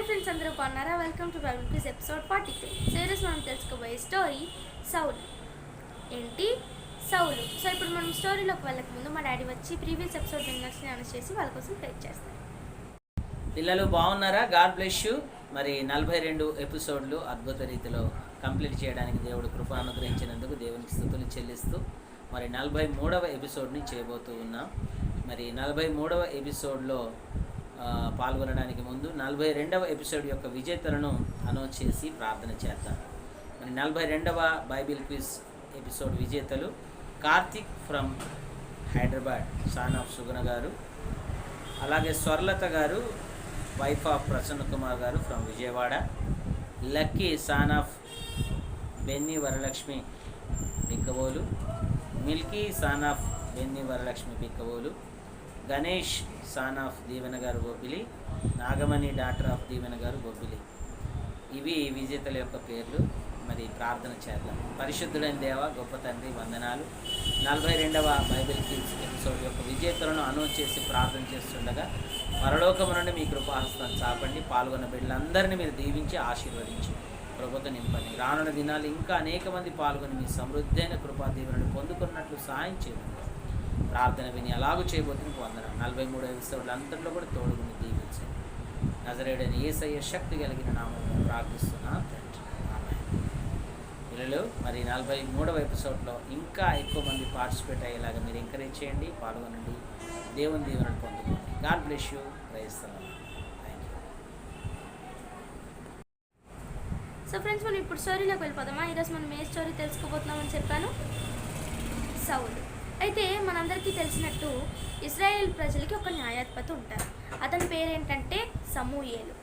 Hi friends అందరూ బాగున్నారా? Welcome to Bible please episode forty three series మనం తెలుసుకోబోయే స్టోరీ సౌలు. ఏంటి? సౌలు. సో ఇప్పుడు మనం స్టోరీలోకి వెళ్ళక ముందు మా డాడీ వచ్చి ప్రీవియస్ ఎపిసోడ్ విన్నర్స్ని అనౌన్స్ చేసి వాళ్ళ కోసం ప్రే చేస్తారు. పిల్లలు బాగున్నారా? గాడ్ బ్లెస్ యూ మరి నలభై రెండు ఎపిసోడ్లు అద్భుత రీతిలో కంప్లీట్ చేయడానికి దేవుడు కృప అనుగ్రహించినందుకు దేవునికి స్థుతులు చెల్లిస్తూ మరి నలభై మూడవ ఎపిసోడ్ని చేయబోతూ ఉన్నాం. మరి నలభై మూడవ ఎపిసోడ్లో పాల్గొనడానికి ముందు నలభై రెండవ ఎపిసోడ్ యొక్క విజేతలను అనౌన్స్ చేసి ప్రార్థన చేద్దాం. మరి నలభై రెండవ బైబిల్ క్విజ్ ఎపిసోడ్ విజేతలు Karthik from Hyderabad son of Suguna గారు. అలాగే స్వర్లత గారు వైఫ్ ఆఫ్ ప్రసన్న కుమార్ గారు from Vijayawada. Lucky son of Benny Varalakshmi Bikkavolu. Milky son of Benny Varalakshmi Bikkavolu. Ganesh son of Deevena గారు గోపిలి నాగమణి డాక్టర్ ఆఫ్ దీవెన గారు గోపిలి. ఇవి విజేతల యొక్క పేర్లు. మరి ప్రార్థన చేద్దాం. పరిశుద్ధుడైన దేవ గొప్ప తండ్రి వందనాలు. నలభై రెండవ బైబిల్ కిల్స్ ఎపిసోడ్ యొక్క విజేతలను అనౌన్స్ చేసి ప్రార్థన చేస్తుండగా పరలోకము నుండి మీ కృపాహస్తాన్ని చాపండి. పాల్గొన్న బిడ్డలందరినీ మీరు దీవించి ఆశీర్వదించి ప్రభుత్వం నింపండి. రానున్న దినాలు ఇంకా అనేక మంది పాల్గొని మీ సమృద్ధైన కృపా దీవెనను పొందుకున్నట్లు సాయం చేయండి. ప్రార్థన విని అలాగూ చేయబోతుంది పొందడం నలభై మూడు ఎపిసోడ్లు అంతట్లో కూడా తోడుగుని దీవించండి నజరేడని ఏసయ్య శక్తి కలిగిన నామం ప్రార్థిస్తున్నా తండ్రి. పిల్లలు మరి నలభై మూడవ ఎపిసోడ్లో ఇంకా ఎక్కువ మంది పార్టిసిపేట్ అయ్యేలాగా మీరు ఎంకరేజ్ చేయండి పాల్గొనండి. దేవుని దీవెనలు పొందుకోండి. God bless you. ప్రయత్నం థ్యాంక్ యూ సో ఫ్రెండ్స్ మనం ఇప్పుడు స్టోరీలోకి వెళ్ళిపోదామా? ఈరోజు మనం ఏ స్టోరీ తెలుసుకోబోతున్నామని చెప్పాను? సౌలు. అయితే మనందరికీ తెలిసినట్టు ఇస్రాయేల్ ప్రజలకి ఒక న్యాయాధిపతి ఉంటారు. అతని పేరు ఏంటంటే సమూయేలు.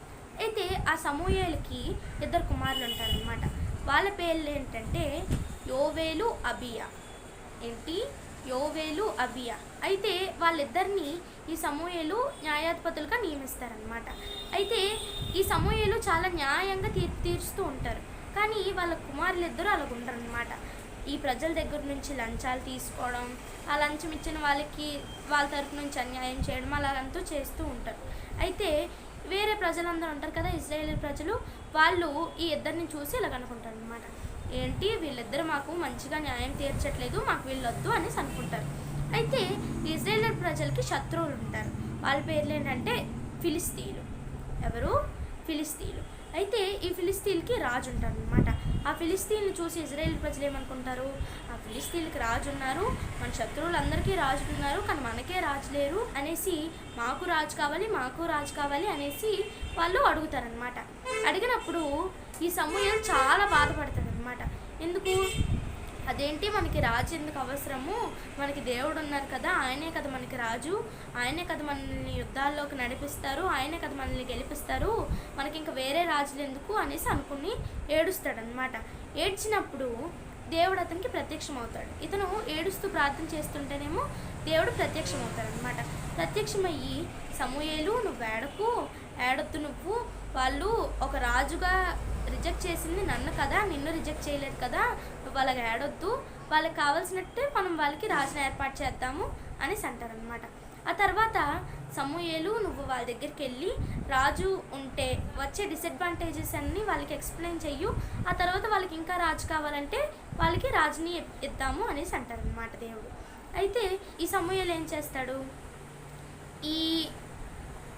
అయితే ఆ సమూయేలకి ఇద్దరు కుమారులు ఉంటారనమాట వాళ్ళ పేర్లు ఏంటంటే యోవేలు అబియా. ఏంటి? యోవేలు అబియా. అయితే వాళ్ళిద్దరిని ఈ సమూహలు న్యాయాధిపతులుగా నియమిస్తారనమాట అయితే ఈ సమూహలు చాలా న్యాయంగా తీర్పు తీరుస్తూ ఉంటారు. కానీ వాళ్ళ కుమారులిద్దరూ అలాగ ఉండరనమాట ఈ ప్రజల దగ్గర నుంచి లంచాలు తీసుకోవడం ఆ లంచం ఇచ్చిన వాళ్ళకి వాళ్ళ తరపు నుంచి అన్యాయం చేయడం అలాగంతా చేస్తూ ఉంటారు. అయితే వేరే ప్రజలందరూ ఉంటారు కదా ఇజ్రాయేల్ ప్రజలు వాళ్ళు ఈ ఇద్దరిని చూసి ఇలాగ అనుకుంటారు అనమాట ఏంటి వీళ్ళిద్దరు మాకు మంచిగా న్యాయం తీర్చట్లేదు మాకు వీళ్ళొద్దు అనేసి అనుకుంటారు. అయితే ఇజ్రాయేల్ ప్రజలకి శత్రువులు ఉంటారు. వాళ్ళ పేర్లు ఏంటంటే ఫిలిస్తీన్లు. ఎవరు? ఫిలిస్తీన్లు. అయితే ఈ ఫిలిస్తీన్కి రాజు ఉంటారు అనమాట ఆ ఫిలిస్తీన్లు చూసి ఇజ్రాయేల్ ప్రజలు ఏమనుకుంటారు? ఆ ఫిలిస్తీన్కి రాజు ఉన్నారు. మన శత్రువులందరికీ రాజు ఉన్నారు. కానీ మనకే రాజు లేరు అనేసి మాకు రాజు కావాలి మాకు రాజు కావాలి అనేసి వాళ్ళు అడుగుతారనమాట అడిగినప్పుడు ఈ సమూహం చాలా బాధపడతారు అనమాట ఎందుకు? అదేంటి? మనకి రాజు ఎందుకు అవసరము? మనకి దేవుడు ఉన్నారు కదా ఆయనే కదా మనకి రాజు. ఆయనే కదా మనల్ని యుద్ధాల్లోకి నడిపిస్తారు. ఆయనే కదా మనల్ని గెలిపిస్తారు. మనకి ఇంకా వేరే రాజులు ఎందుకు అనేసి అనుకుని ఏడుస్తాడనమాట ఏడ్చినప్పుడు దేవుడు అతనికి ప్రత్యక్షం అవుతాడు ఇతను ఏడుస్తూ ప్రార్థన చేస్తుంటేనేమో దేవుడు ప్రత్యక్షం అవుతాడనమాట ప్రత్యక్షమయ్యి సమూయేలు నువ్వు ఏడకు. ఏడొద్దు నువ్వు. వాళ్ళు ఒక రాజుగా రిజెక్ట్ చేసింది నన్ను కదా. నిన్ను రిజెక్ట్ చేయలేదు కదా. వాళ్ళకి ఏడొద్దు వాళ్ళకి కావాల్సినట్టే మనం వాళ్ళకి రాజుని ఏర్పాటు చేద్దాము అనేసి అంటారనమాట ఆ తర్వాత సమూహేలు నువ్వు వాళ్ళ దగ్గరికి వెళ్ళి రాజు ఉంటే వచ్చే డిసడ్వాంటేజెస్ అన్నీ వాళ్ళకి ఎక్స్ప్లెయిన్ చెయ్యు. ఆ తర్వాత వాళ్ళకి ఇంకా రాజు కావాలంటే వాళ్ళకి రాజుని ఇద్దాము అనేసి అంటారనమాట దేవుడు. అయితే ఈ సమూహలు ఏం చేస్తాడు? ఈ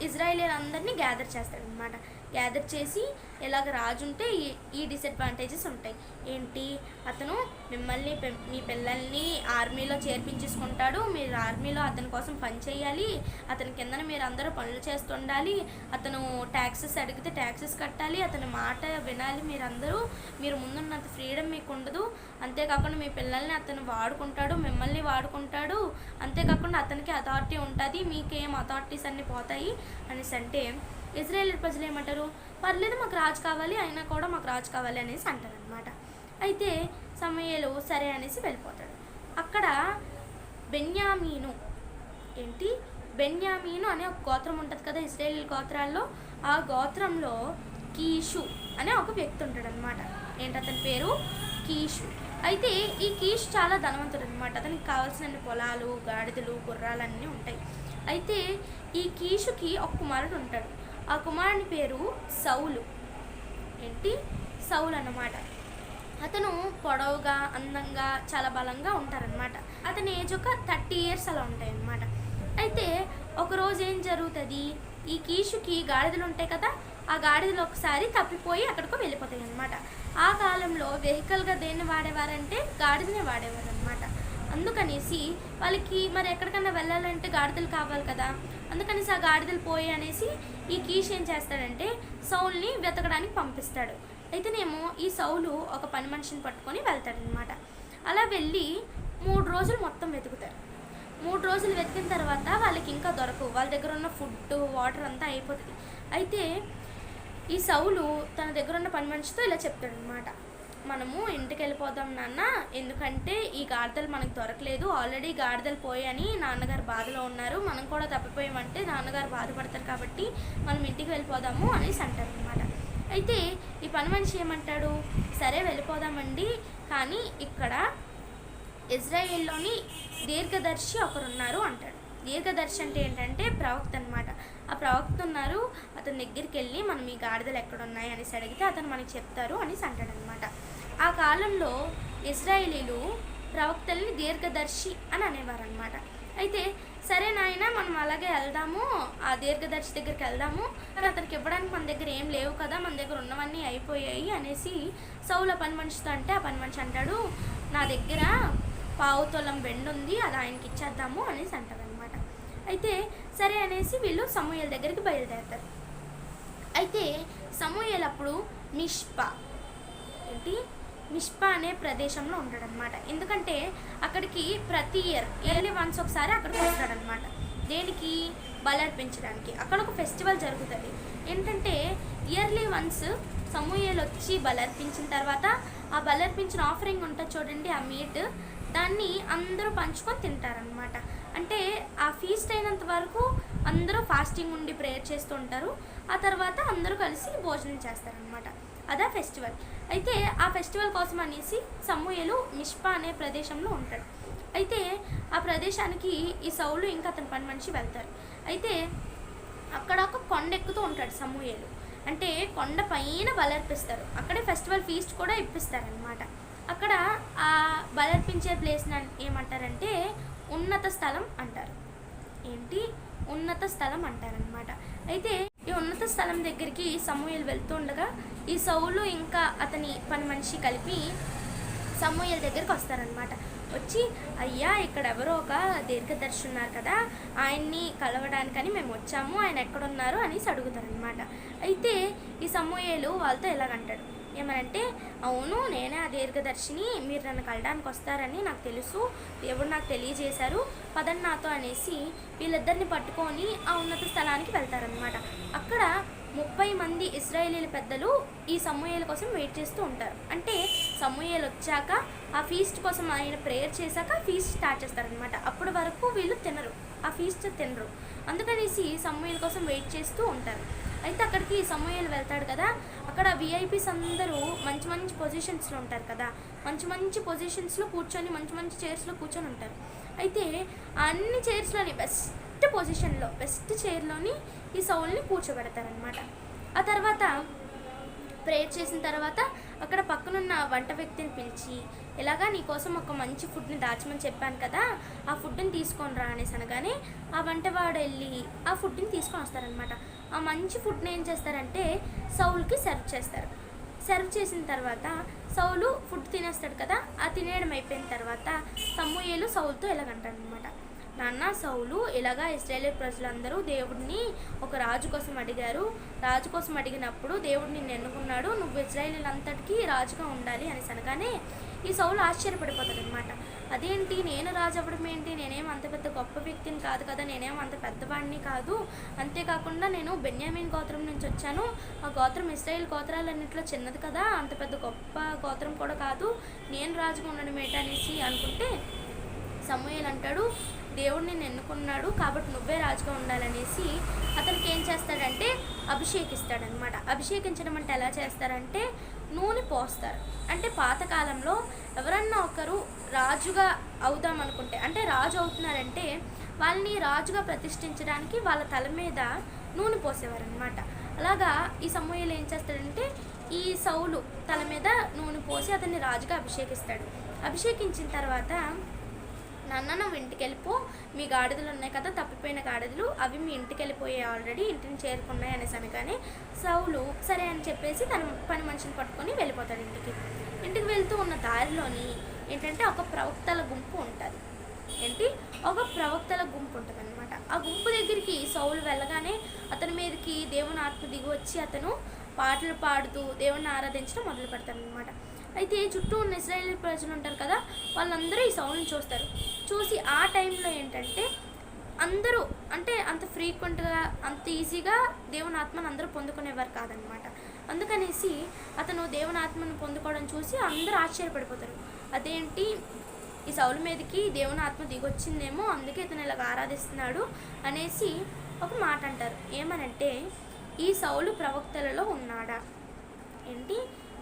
ఇజ్రాయేల్ అందరినీ గ్యాదర్ చేస్తాడనమాట గ్యాదర్ చేసి ఇలాగ రాజు ఉంటే ఈ ఈ డిసడ్వాంటేజెస్ ఉంటాయి. ఏంటి? అతను మిమ్మల్ని పె- మీ పిల్లల్ని ఆర్మీలో చేర్పించేసుకుంటాడు. మీరు ఆర్మీలో అతని కోసం పని చేయాలి. అతని కిందన మీరు అందరూ పనులు చేస్తుండాలి. అతను ట్యాక్సెస్ అడిగితే ట్యాక్సెస్ కట్టాలి. అతని మాట వినాలి మీరందరూ. మీరు ముందున్నంత ఫ్రీడమ్ మీకు ఉండదు. అంతేకాకుండా మీ పిల్లల్ని అతను వాడుకుంటాడు. మిమ్మల్ని వాడుకుంటాడు. అంతేకాకుండా అతనికి అథారిటీ ఉంటుంది. మీకేం అథారిటీస్ అన్నీ పోతాయి అనేసి అంటే ఇజ్రాయేల్ ప్రజలు ఏమంటారు? పర్లేదు మాకు రాజు కావాలి అయినా కూడా మాకు రాజు కావాలి అనేసి అంటారు అనమాట అయితే సమయలు సరే అనేసి వెళ్ళిపోతాడు. అక్కడ బెన్యామీను ఏంటి? బెన్యామీను అనే ఒక గోత్రం ఉంటుంది కదా ఇజ్రాయేల్ గోత్రాల్లో. ఆ గోత్రంలో కీషు అనే ఒక వ్యక్తి ఉంటాడు అనమాట ఏంటి అతని పేరు? కీషు. అయితే ఈ కీష్ చాలా ధనవంతుడు అనమాట అతనికి కావాల్సిన పొలాలు గాడిదలు గుర్రాలు అన్నీ ఉంటాయి. అయితే ఈ కీషుకి ఒక కుమారుడు ఉంటాడు. ఆ కుమారుని పేరు సౌలు. ఏంటి? సౌలు అన్నమాట. అతను పొడవుగా అందంగా చాలా బలంగా ఉంటారనమాట అతని ఏజ్ ఒక థర్టీ ఇయర్స్ అలా ఉంటాయన్నమాట. అయితే ఒకరోజు ఏం జరుగుతుంది? ఈ కీషుకి గాడిదలు ఉంటాయి కదా ఆ గాడిదలు ఒకసారి తప్పిపోయి అక్కడికి వెళ్ళిపోతాయి అనమాట ఆ కాలంలో వెహికల్గా దేన్ని వాడేవారంటే గాడిదనే వాడేవారు అనమాట అందుకనేసి వాళ్ళకి మరి ఎక్కడికన్నా వెళ్ళాలంటే గాడిదలు కావాలి కదా. అందుకనేసి ఆ గాడిదలు పోయి అనేసి ఈ కీష్ ఏం చేస్తాడంటే సౌల్ని వెతకడానికి పంపిస్తాడు. అయితేనేమో ఈ సౌలు ఒక పని మనిషిని పట్టుకొని వెళ్తాడనమాట అలా వెళ్ళి మూడు రోజులు మొత్తం వెతుకుతారు మూడు రోజులు వెతికిన తర్వాత వాళ్ళకి ఇంకా దొరకవు. వాళ్ళ దగ్గర ఉన్న ఫుడ్ వాటర్ అంతా అయిపోతుంది. అయితే ఈ సౌలు తన దగ్గర ఉన్న పని మనిషితో ఇలా చెప్తాడనమాట మనము ఇంటికి వెళ్ళిపోదాం నాన్న. ఎందుకంటే ఈ గాడిదలు మనకు దొరకలేదు. ఆల్రెడీ గాడిదలు పోయని నాన్నగారు బాధలో ఉన్నారు. మనం కూడా తప్పిపోయామంటే నాన్నగారు బాధపడతారు కాబట్టి మనం ఇంటికి వెళ్ళిపోదాము అనేసి అంటారు అనమాట అయితే ఈ పని మనిషి ఏమంటాడు? సరే వెళ్ళిపోదామండి. కానీ ఇక్కడ ఇజ్రాయిల్లోని దీర్ఘదర్శి ఒకరున్నారు అంటాడు. దీర్ఘదర్శి అంటే ఏంటంటే ప్రవక్త అనమాట ఆ ప్రవక్త ఉన్నారు. అతని దగ్గరికి వెళ్ళి మనం ఈ గాడిదలు ఎక్కడ ఉన్నాయి అనేసి అడిగితే అతను మనకి చెప్తారు అనేసి అంటాడనమాట ఆ కాలంలో ఇజ్రాయిలీలు ప్రవక్తల్ని దీర్ఘదర్శి అని అనేవారు అనమాట అయితే సరే నాయన మనం అలాగే వెళ్దాము ఆ దీర్ఘదర్శి దగ్గరికి వెళ్దాము. కానీ అతనికి ఇవ్వడానికి మన దగ్గర ఏం లేవు కదా మన దగ్గర ఉన్నవన్నీ అయిపోయాయి అనేసి సౌల పని మనిషితో అంటే ఆ పని మనిషి అంటాడు నా దగ్గర పావు తొలం వెండి ఉంది అది ఆయనకి ఇచ్చేద్దాము అనేసి అంటారు అనమాట అయితే సరే అనేసి వీళ్ళు సమూహల దగ్గరికి బయలుదేరుతారు. అయితే సమూహలప్పుడు మిష్పా ఏంటి? మిష్పా అనే ప్రదేశంలో ఉంటాడనమాట ఎందుకంటే అక్కడికి ప్రతి ఇయర్ ఇయర్లీ వన్స్ ఒకసారి అక్కడికి వస్తాడనమాట దేనికి? బలర్పించడానికి. అక్కడ ఒక ఫెస్టివల్ జరుగుతుంది. ఏంటంటే ఇయర్లీ వన్స్ సమూహలు వచ్చి బలర్పించిన తర్వాత ఆ బలర్పించిన ఆఫరింగ్ ఉంటుంది చూడండి ఆ మీట్ దాన్ని అందరూ పంచుకొని తింటారనమాట అంటే ఆ ఫీస్ట్ అయినంత వరకు అందరూ ఫాస్టింగ్ ఉండి ప్రేయర్ చేస్తూ ఉంటారు. ఆ తర్వాత అందరూ కలిసి భోజనం చేస్తారనమాట అదే ఫెస్టివల్ అయితే ఆ ఫెస్టివల్ కోసం అనేసి సమూహలు మిష్పా అనే ప్రదేశంలో ఉంటాడు. అయితే ఆ ప్రదేశానికి ఈ సౌలు ఇంకా అతని పని మనిషి వెళ్తారు. అయితే అక్కడ ఒక కొండ ఎక్కుతూ ఉంటాడు సమూహలు అంటే కొండ పైన బలర్పిస్తారు అక్కడే ఫెస్టివల్ ఫీస్ట్ కూడా ఇప్పిస్తారనమాట అక్కడ ఆ బలర్పించే ప్లేస్ని ఏమంటారంటే ఉన్నత స్థలం అంటారు. ఏంటి? ఉన్నత స్థలం అంటారనమాట అయితే ఈ ఉన్నత స్థలం దగ్గరికి సమూహలు వెళ్తూ ఉండగా ఈ సౌలు ఇంకా అతని పని మనిషి కలిపి సమూహల దగ్గరికి వస్తారనమాట వచ్చి అయ్యా ఇక్కడ ఎవరో ఒక దీర్ఘదర్శి ఉన్నారు కదా ఆయన్ని కలవడానికని మేము వచ్చాము ఆయన ఎక్కడున్నారు అనేసి అడుగుతారనమాట అయితే ఈ సమూహలు వాళ్ళతో ఎలాగంటాడు? ఏమనంటే అవును నేనే ఆ దీర్ఘదర్శిని మీరు నన్ను కలడానికి వస్తారని నాకు తెలుసు దేవుడు నాకు తెలియజేశారు పదండి నాతో అనేసి వీళ్ళిద్దరిని పట్టుకొని ఆ ఉన్నత స్థలానికి వెళ్తారనమాట అక్కడ ముప్పై మంది ఇస్రాయేలీల పెద్దలు ఈ సమూహాల కోసం వెయిట్ చేస్తూ ఉంటారు. అంటే సమూహాలు వచ్చాక ఆ ఫీస్ట్ కోసం ఆయన ప్రేయర్ చేశాక ఫీస్ట్ స్టార్ట్ చేస్తారనమాట అప్పటి వరకు వీళ్ళు తినరు. ఆ ఫీస్ట్ తినరు. అందుకనేసి సమూహాల కోసం వెయిట్ చేస్తూ ఉంటారు. అయితే అక్కడికి సమయాలు వెళ్తాడు కదా. అక్కడ విఐపీస్ అందరూ మంచి మంచి పొజిషన్స్లో ఉంటారు కదా. మంచి మంచి పొజిషన్స్లో కూర్చొని మంచి మంచి చైర్స్లో కూర్చొని ఉంటారు. అయితే అన్ని చైర్స్లోని బెస్ట్ పొజిషన్లో బెస్ట్ చైర్లోని ఈ సౌల్ని కూర్చోబెడతారనమాట ఆ తర్వాత ప్రేయర్ చేసిన తర్వాత అక్కడ పక్కనున్న వంట వ్యక్తిని పిలిచి ఇలాగా నీకోసం ఒక మంచి ఫుడ్ని దాచమని చెప్పాను కదా ఆ ఫుడ్ని తీసుకొని రా అనేసి అనగానే ఆ వంటవాడు వెళ్ళి ఆ ఫుడ్ని తీసుకొని వస్తారనమాట ఆ మంచి ఫుడ్ని ఏం చేస్తారంటే సౌల్కి సర్వ్ చేస్తారు. సర్వ్ చేసిన తర్వాత సౌలు ఫుడ్ తినేస్తాడు కదా ఆ తినేయడం అయిపోయిన తర్వాత సమూయేలు సౌలుతో ఇలాగంటాడనమాట నాన్న సౌలు ఇలాగా ఇస్రాయేల్ ప్రజలందరూ దేవుడిని ఒక రాజు కోసం అడిగారు. రాజు కోసం అడిగినప్పుడు దేవుడు నిన్ను ఎన్నుకున్నాడు నువ్వు ఇజ్రాయేల్ అంతటికీ రాజుగా ఉండాలి అనేసి అనగానే ఈ సౌలు ఆశ్చర్యపడిపోతాడు అనమాట అదేంటి? నేను రాజు అవ్వడం ఏంటి? నేనేం అంత పెద్ద గొప్ప వ్యక్తిని కాదు కదా నేనేం అంత పెద్దవాడిని కాదు. అంతేకాకుండా నేను బెన్యామిన్ గోత్రం నుంచి వచ్చాను. ఆ గోత్రం ఇస్రాయిల్ గోత్రాలన్నింటిలో చిన్నది కదా అంత పెద్ద గొప్ప గోత్రం కూడా కాదు. నేను రాజుగా ఉండడం ఏంటనేసి అనుకుంటే సమూహలు అంటాడు దేవుడు నేను ఎన్నుకున్నాడు కాబట్టి నువ్వే రాజుగా ఉండాలనేసి అతనికి ఏం చేస్తాడంటే అభిషేకిస్తాడనమాట అభిషేకించడం అంటే ఎలా చేస్తారంటే నూనె పోస్తారు. అంటే పాతకాలంలో ఎవరన్నా ఒకరు రాజుగా అవుదాం అనుకుంటే అంటే రాజు అవుతున్నారంటే వాళ్ళని రాజుగా ప్రతిష్ఠించడానికి వాళ్ళ తల మీద నూనె పోసేవారనమాట అలాగా ఈ సమూహలు ఏం చేస్తాడంటే ఈ సౌలు తల మీద నూనె పోసి అతన్ని రాజుగా అభిషేకిస్తాడు. అభిషేకించిన తర్వాత నాన్న నువ్వు ఇంటికి వెళ్ళిపో మీ గాడిదలు ఉన్నాయి కదా తప్పిపోయిన గాడిదలు అవి మీ ఇంటికి వెళ్ళిపోయాయి ఆల్రెడీ ఇంటిని చేరుకున్నాయి అనేసి అనగానే సౌలు సరే అని చెప్పేసి తన పని మనిషిని పట్టుకొని వెళ్ళిపోతాడు ఇంటికి. ఇంటికి వెళ్తూ ఉన్న దారిలోని ఏంటంటే ఒక ప్రవక్తల గుంపు ఉంటుంది. ఏంటి? ఒక ప్రవక్తల గుంపు ఉంటుంది అనమాట ఆ గుంపు దగ్గరికి సౌలు వెళ్ళగానే అతని మీదకి దేవుని ఆత్మ దిగి వచ్చి అతను పాటలు పాడుతూ దేవుణ్ణి ఆరాధించడం మొదలు పెడతాడు అనమాట అయితే చుట్టూ ఉన్న ఇస్రాయేల్ ప్రజలు ఉంటారు కదా వాళ్ళందరూ ఈ సౌండ్ని చూస్తారు. చూసి ఆ టైంలో ఏంటంటే అందరూ అంటే అంత ఫ్రీక్వెంట్గా అంత ఈజీగా దేవుని ఆత్మను అందరూ పొందుకునేవారు కాదనమాట. అందుకనేసి అతను దేవుని ఆత్మను పొందుకోవడం చూసి అందరూ ఆశ్చర్యపడిపోతారు. అదేంటి? ఈ సౌలు మీదకి దేవుని ఆత్మ దిగొచ్చిందేమో అందుకే ఇతను ఇలాగ ఆరాధిస్తున్నాడు అనేసి ఒక మాట అంటారు ఏమనంటే ఈ సౌలు ప్రవక్తలలో ఉన్నాడా? ఏంటి?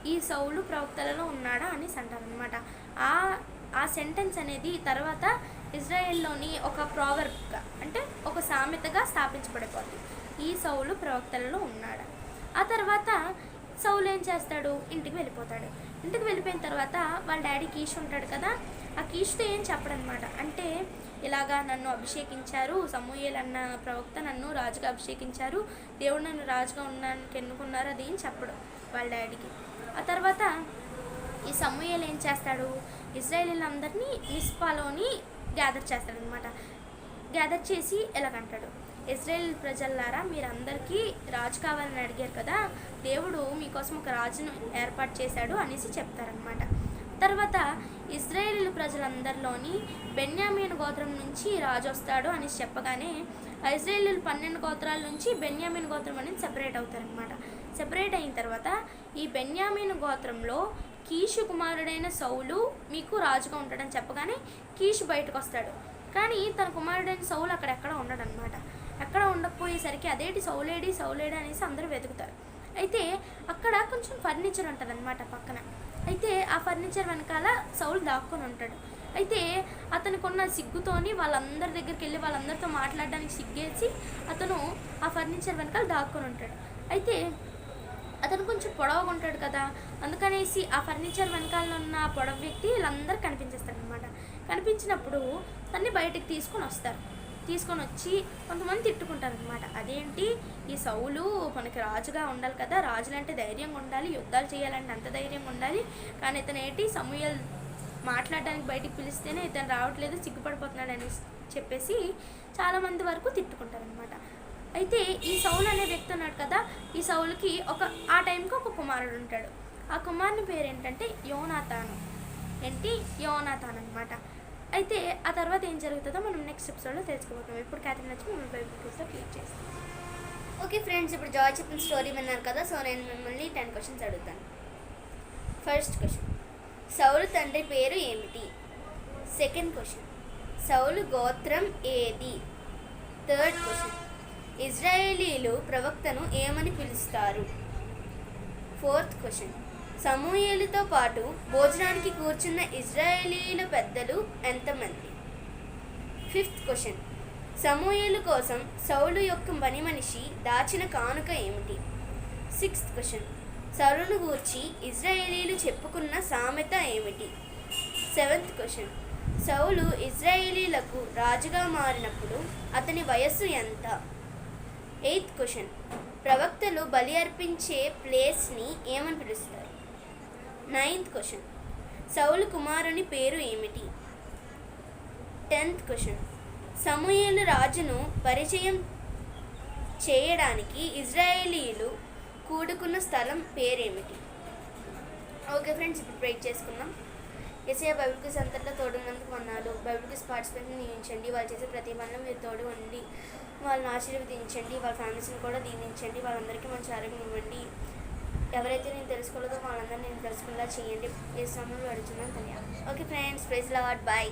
ఈ సౌలు ప్రవక్తలలో ఉన్నాడా అని అంటారనమాట ఆ ఆ సెంటెన్స్ అనేది తర్వాత ఇజ్రాయెల్లోని ఒక ప్రావర్బ్గా అంటే ఒక సామెతగా స్థాపించబడిపోతుంది ఈ సౌలు ప్రవక్తలలో ఉన్నాడా. ఆ తర్వాత సౌలు ఏం చేస్తాడు? ఇంటికి వెళ్ళిపోతాడు. ఇంటికి వెళ్ళిపోయిన తర్వాత వాళ్ళ డాడీ కీష్ ఉంటాడు కదా ఆ కీష్తో ఏం చెప్పడనమాట అంటే ఇలాగా నన్ను అభిషేకించారు సమూహేల్ అన్న ప్రవక్త నన్ను రాజుగా అభిషేకించారు దేవుడు నన్ను రాజుగా ఉండడానికి ఎన్నుకున్నారు అది ఏం చెప్పడం వాళ్ళ డాడీకి. ఆ తర్వాత ఈ సమూహలు ఏం చేస్తాడు? ఇజ్రాయేలీలందరినీ మిస్పాలోని గ్యాదర్ చేస్తాడనమాట గ్యాదర్ చేసి ఎలాగంటాడు? ఇజ్రాయేల్ ప్రజల్లారా మీరందరికీ రాజు కావాలని అడిగారు కదా దేవుడు మీకోసం ఒక రాజును ఏర్పాటు చేశాడు అనేసి చెప్తారనమాట తర్వాత ఇజ్రాయేల్ ప్రజలందరిలోని బెన్యామీన్ గోత్రం నుంచి రాజు వస్తాడు అనేసి చెప్పగానే ఇజ్రాయేల్ పన్నెండు గోత్రాల నుంచి బెన్యామీన్ గోత్రం అనేది సెపరేట్ అవుతారనమాట సెపరేట్ అయిన తర్వాత ఈ బెన్యామీన్ గోత్రంలో కీషు కుమారుడైన సౌలు మీకు రాజుగా ఉంటాడని చెప్పగానే కీషు బయటకు వస్తాడు. కానీ తన కుమారుడైన సౌలు అక్కడెక్కడ ఉండడనమాట ఎక్కడ ఉండకపోయేసరికి అదేటి సౌలేడి సౌలేడి అనేసి అందరూ వెతుకుతారు. అయితే అక్కడ కొంచెం ఫర్నిచర్ ఉంటుంది అనమాట పక్కన. అయితే ఆ ఫర్నిచర్ వెనకాల సౌలు దాక్కొని ఉంటాడు. అయితే అతనికి ఉన్న సిగ్గుతోని వాళ్ళందరి దగ్గరికి వెళ్ళి వాళ్ళందరితో మాట్లాడడానికి సిగ్గేసి అతను ఆ ఫర్నిచర్ వెనకాల దాక్కొని ఉంటాడు. అయితే అతను కొంచెం పొడవగా ఉంటాడు కదా అందుకనేసి ఆ ఫర్నిచర్ వెనకాల ఉన్న పొడవ వ్యక్తి వీళ్ళందరూ కనిపించేస్తారు అనమాట కనిపించినప్పుడు తన్ని బయటికి తీసుకొని వస్తారు. తీసుకొని వచ్చి కొంతమంది తిట్టుకుంటారు అనమాట అదేంటి? ఈ సౌలు మనకి రాజుగా ఉండాలి కదా. రాజులంటే ధైర్యంగా ఉండాలి యుద్ధాలు చేయాలంటే అంత ధైర్యంగా ఉండాలి. కానీ ఇతను ఏంటి? సమూహల్ మాట్లాడడానికి బయటికి పిలిస్తేనే ఇతను రావట్లేదు సిగ్గుపడిపోతున్నాడు అని చెప్పేసి చాలామంది వరకు తిట్టుకుంటారు అనమాట అయితే ఈ సౌలు అనే వ్యక్తి ఉన్నాడు కదా. ఈ సౌలుకి ఒక ఆ టైంకి ఒక కుమారుడు ఉంటాడు. ఆ కుమారుని పేరు ఏంటంటే యోనాథాను ఏంటి? యోనాథాన్ అనమాట అయితే ఆ తర్వాత ఏం జరుగుతుందో మనం నెక్స్ట్ ఎపిసోడ్లో తెలుసుకోబోతున్నాం. ఇప్పుడు క్యాథరిన్ వచ్చి మనం బైబిల్ క్లిక్ చేస్తాం ఓకే ఫ్రెండ్స్ ఇప్పుడు జాయ్ చెప్పిన స్టోరీ విన్నారు కదా సో నేను మిమ్మల్ని టెన్ క్వశ్చన్స్ అడుగుతాను. ఫస్ట్ క్వశ్చన్ సౌలు తండ్రి పేరు ఏమిటి? సెకండ్ క్వశ్చన్ సౌలు గోత్రం ఏది? థర్డ్ క్వశ్చన్ ఇజ్రాయేలీలు ప్రవక్తను ఏమని పిలుస్తారు? ఫోర్త్ క్వశ్చన్ సమూయేలుతో పాటు భోజనానికి కూర్చున్న ఇజ్రాయేలీల పెద్దలు ఎంతమంది? Fifth question. సమూయేలు కోసం సౌలు యొక్క పని మనిషి దాచిన కానుక ఏమిటి? Sixth question. సౌలును గూర్చి ఇజ్రాయేలీలు చెప్పుకున్న సామెత ఏమిటి? Seventh question. సౌలు ఇజ్రాయేలీలకు రాజుగా మారినప్పుడు అతని వయస్సు ఎంత? Eighth question. ప్రవక్తలు బలి అర్పించే ప్లేస్ని ఏమని పిలుస్తారు? నైన్త్ క్వశ్చన్ సౌలు కుమారుని పేరు ఏమిటి? టెన్త్ క్వశ్చన్ సమూయేలు రాజును పరిచయం చేయడానికి ఇజ్రాయేలీలు కూడుకున్న స్థలం పేరేమిటి? ఓకే ఫ్రెండ్స్ ఇప్పుడు బ్రేక్ చేసుకుందాం. ఎస్ఐ బైబిల్ క్విజ్ అంతట్లో తోడున్నందుకు అన్నారు బైబిల్ క్విజ్ పార్టిసిపేట్ని నియమించండి. వాళ్ళు చేసే ప్రతి పనిలో మీరు తోడు ఉండి వాళ్ళని ఆశీర్వదించండి వాళ్ళ ఫ్యామిలీస్ని కూడా దీవించండి. వాళ్ళందరికీ మంచి ఆరోగ్యం ఇవ్వండి. ఎవరైతే నేను తెలుసుకోలేదో వాళ్ళందరినీ నేను తెలుసుకునేలా చేయండి. ఏ సమయంలో అడుగుతున్నాను ధన్యవాదాలు. Okay friends praise lord bye